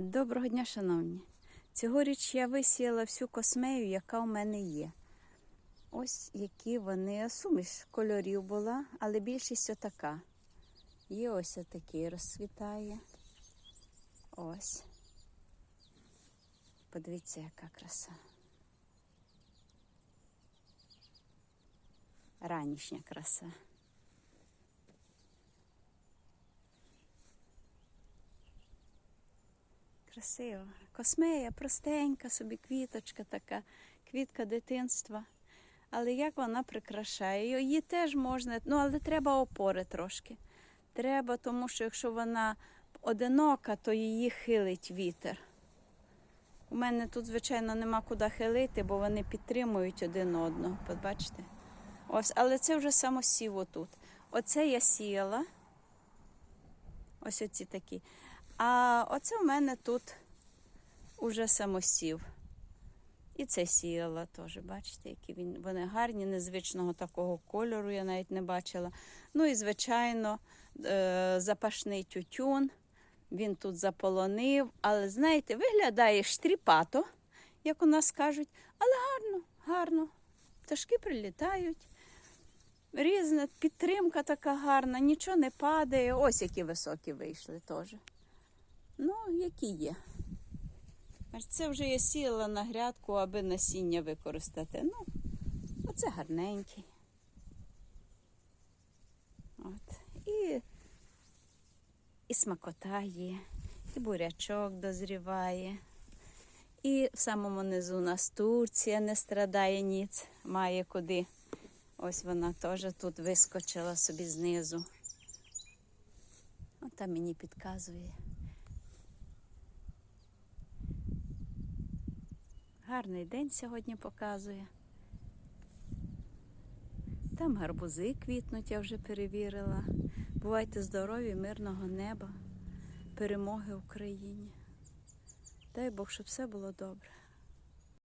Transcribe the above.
Доброго дня, шановні. Цьогоріч я висіяла всю космею, яка у мене є. Ось які вони суміш кольорів була, але більшість отака. Є ось отакий розцвітає. Ось. Подивіться, яка краса. Ранішня краса. Красиво. Космея, простенька собі квіточка така, квітка дитинства. Але як вона прикрашає? Її теж можна, ну але треба опори трошки. Треба, тому що якщо вона одинока, то її хилить вітер. У мене тут, звичайно, нема куди хилити, бо вони підтримують один одного. Побачите? Ось, але це вже самосів отут. Оце я сіяла. Ось оці такі. А оце в мене тут уже самосів. І це сіяла теж, бачите, які він, вони гарні, незвичного такого кольору я навіть не бачила. Ну і, звичайно, е, запашний тютюн. Він тут заполонив, але, знаєте, виглядає штріпато, як у нас кажуть, але гарно, гарно. Пташки прилітають. Різна підтримка така гарна, нічого не падає. Ось які високі вийшли теж. Ну, які є. Це вже я сіяла на грядку, аби насіння використати. Ну, оце гарненький. От. І, і смакота є, і бурячок дозріває. І в самому низу у нас Турція не страдає ніц, має куди. Ось вона теж тут вискочила собі знизу. От там мені підказує. Гарний день сьогодні показує. Там гарбузи квітнуть, я вже перевірила. Бувайте здорові, мирного неба, перемоги Україні. Дай Бог, щоб все було добре.